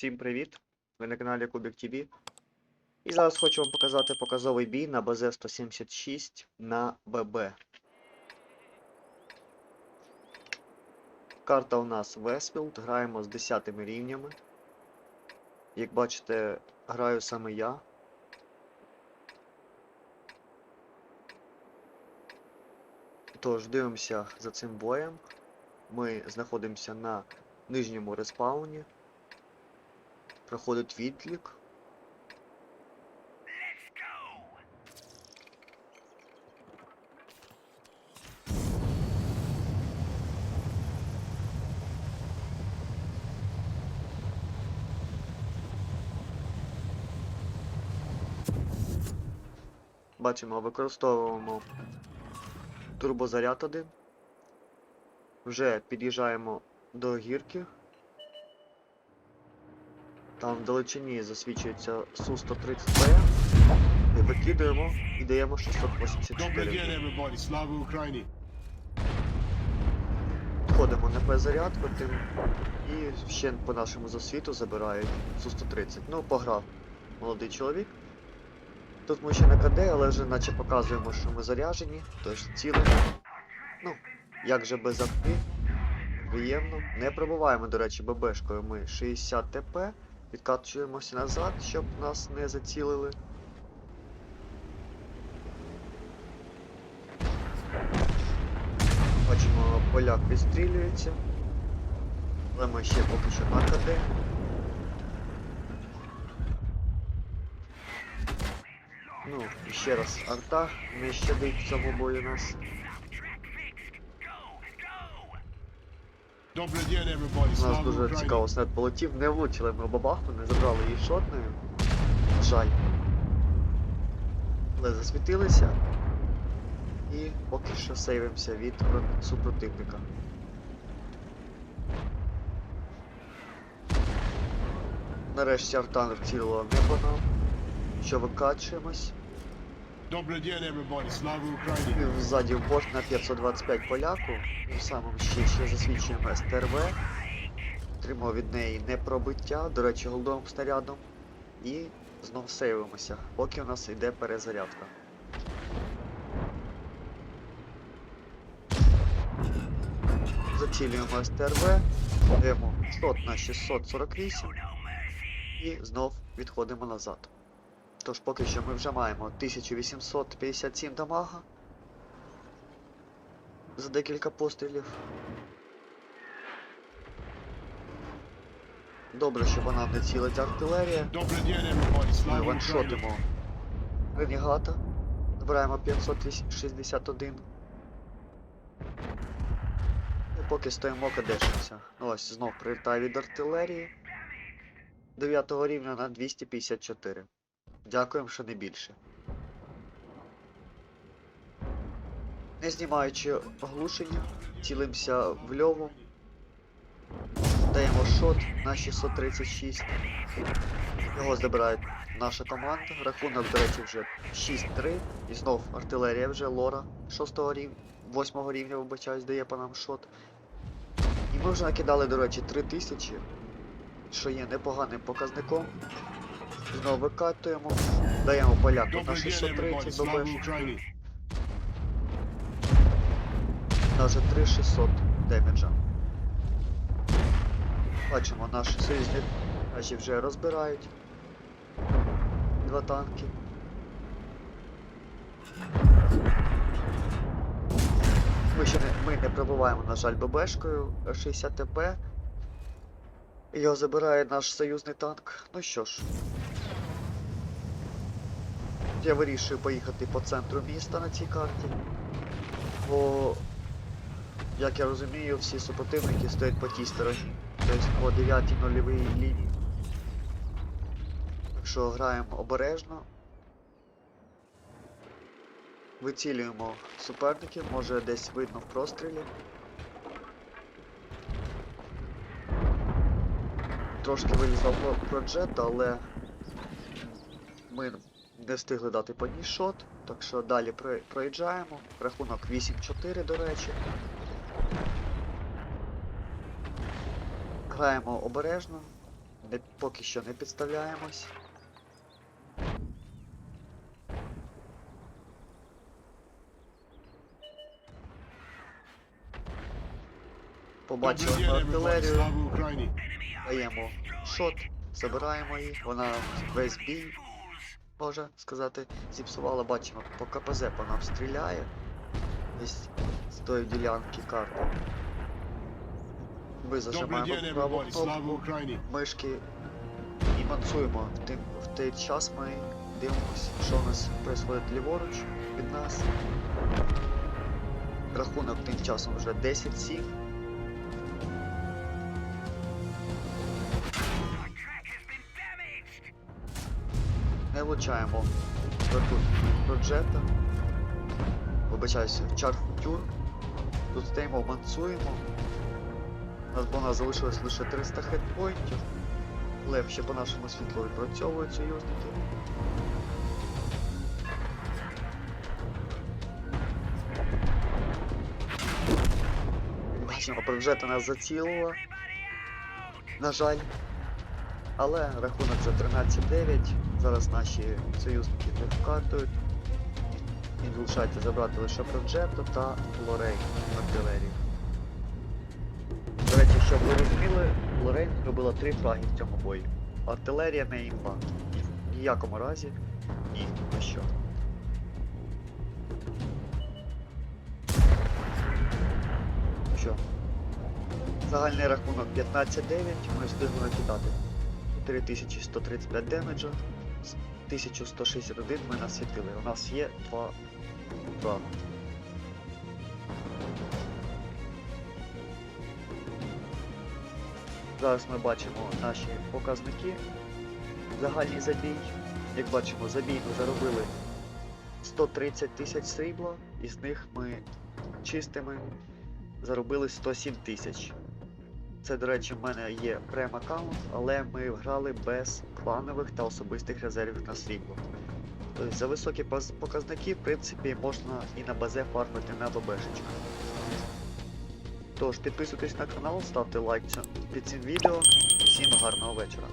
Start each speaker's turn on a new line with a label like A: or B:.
A: Всім привіт! Ви на каналі Кубік ТВ. І зараз хочу вам показати показовий бій на БЗ-176 на ББ. Карта у нас Весфілд, граємо з 10 рівнями. Як бачите, граю саме я. Тож, дивимося за цим боєм. Ми знаходимося на нижньому респауні. Проходить відлік. Бачимо, використовуємо турбозаряд один. Вже під'їжджаємо до гірки. Там в далечині засвічується Су-130Б. І Викидаємо і даємо 684.
B: день. Слава Україні!
A: Входимо на П-заряд, потім і ще по нашому засвіту забирають Су-130. Ну, пограв молодий чоловік. Тут ми ще на КД, але вже наче показуємо, що ми заряжені, тож цілимо. Ну, як же без авти. Приємно. Не пробуваємо, до речі, ББшкою. Ми 60 ТП. Відкачуємося назад, щоб нас не зацілили. Бачимо, поляк відстрілюється. Але ми ще поки що на Ну, ще раз арта не щадить в цьому бою нас.
B: Добрий день, everybody.
A: У нас дуже цікаво снет полетів, не влучили ми бабаху, не забрали її шотною. На Жаль. Але засвітилися. І поки що сейвимося від супротивника. Нарешті Артан вцілила небо нам. Що викачуємось.
B: Добрий день, everybody. Слава Україні!
A: Ззаді в борт на 525 поляку. Самому ще, засвідчуємо СТРВ. Отримав від неї непробиття, до речі, голдовим снарядом. І знов сейвимося, поки у нас йде перезарядка. Зацілюємо СТРВ, даємо 100 на 648 і знов відходимо назад. Тож поки що ми вже маємо 1857 дамага за декілька пострілів. Добре, що вона не цілить артилерія. Ми ваншотимо ренегата. Збираємо 561. І поки стоїмо, кадешимося. Ось знов прилітає від артилерії. 9 рівня на 254. Дякуємо, що не більше. Не знімаючи оглушення, цілимося в льову. Даємо шот на 636. Його забирає наша команда. Рахунок, до речі, вже 6-3. І знов артилерія вже лора 6 рівня, 8 рівня, вибачаюсь, дає по нам шот. І ми вже накидали, до речі, 3000, що є непоганим показником. Знову викатуємо, даємо поляку на
B: Добрий день, everybody.
A: 630
B: Слава
A: добиш. На вже 3600 демеджа. Бачимо, наші союзні наші вже розбирають. Два танки. Ми ще не, ми не пробуваємо, на жаль, ББшкою 60 ТП. Його забирає наш союзний танк. Ну що ж. Я вирішую поїхати по центру міста на цій карті. Бо як я розумію, всі супротивники стоять по тій стороні. Тобто по 9 нульовій лінії. Так що граємо обережно. Вицілюємо суперників, може десь видно в прострілі. Трошки вилізав про, про джет, але ми не встигли дати по ній шот, так що далі проїжджаємо. Рахунок 8-4, до речі. Граємо обережно, не, поки що не підставляємось. Побачили артилерію, даємо шот, забираємо її, вона весь бій, можна сказати, зіпсувала, бачимо, по КПЗ по нам стріляє. Десь з тої ділянки карти. Ми зажимаємо праву кнопку мишки і мансуємо. В, тим, в той час ми дивимося, що у нас відбувається ліворуч від нас. Рахунок тим часом вже 10-7. Не влучаємо тут проджета. Вибачаюся, чарфутюр. Тут стоїмо, мансуємо. У нас бо нас залишилось лише 300 хедпоінтів. Легше по нашому світлу відпрацьовують союзники. Бачимо, проджета нас зацілила. На жаль. Але рахунок вже 13-9. Зараз наші союзники не вкатують. І залишається забрати лише Проджетто та Лорей артилерію. До речі, щоб ви розуміли, Лорейн зробила три фраги в цьому бої. Артилерія не імба. В ніякому разі. Ні, на що. Що? Загальний рахунок 15-9, ми встигли накидати 4135 демеджа, 1161 ми насвітили. У нас є два фраги. Зараз ми бачимо наші показники. Загальний забій. Як бачимо, забій ми заробили 130 тисяч срібла, із них ми чистими заробили 107 тисяч. Це, до речі, в мене є прем-аккаунт, але ми грали без кланових та особистих резервів на срібло. Тобто за високі показники, в принципі, можна і на базе фармити на ББшечках. Тож, підписуйтесь на канал, ставте лайк під цим відео. Всім гарного вечора.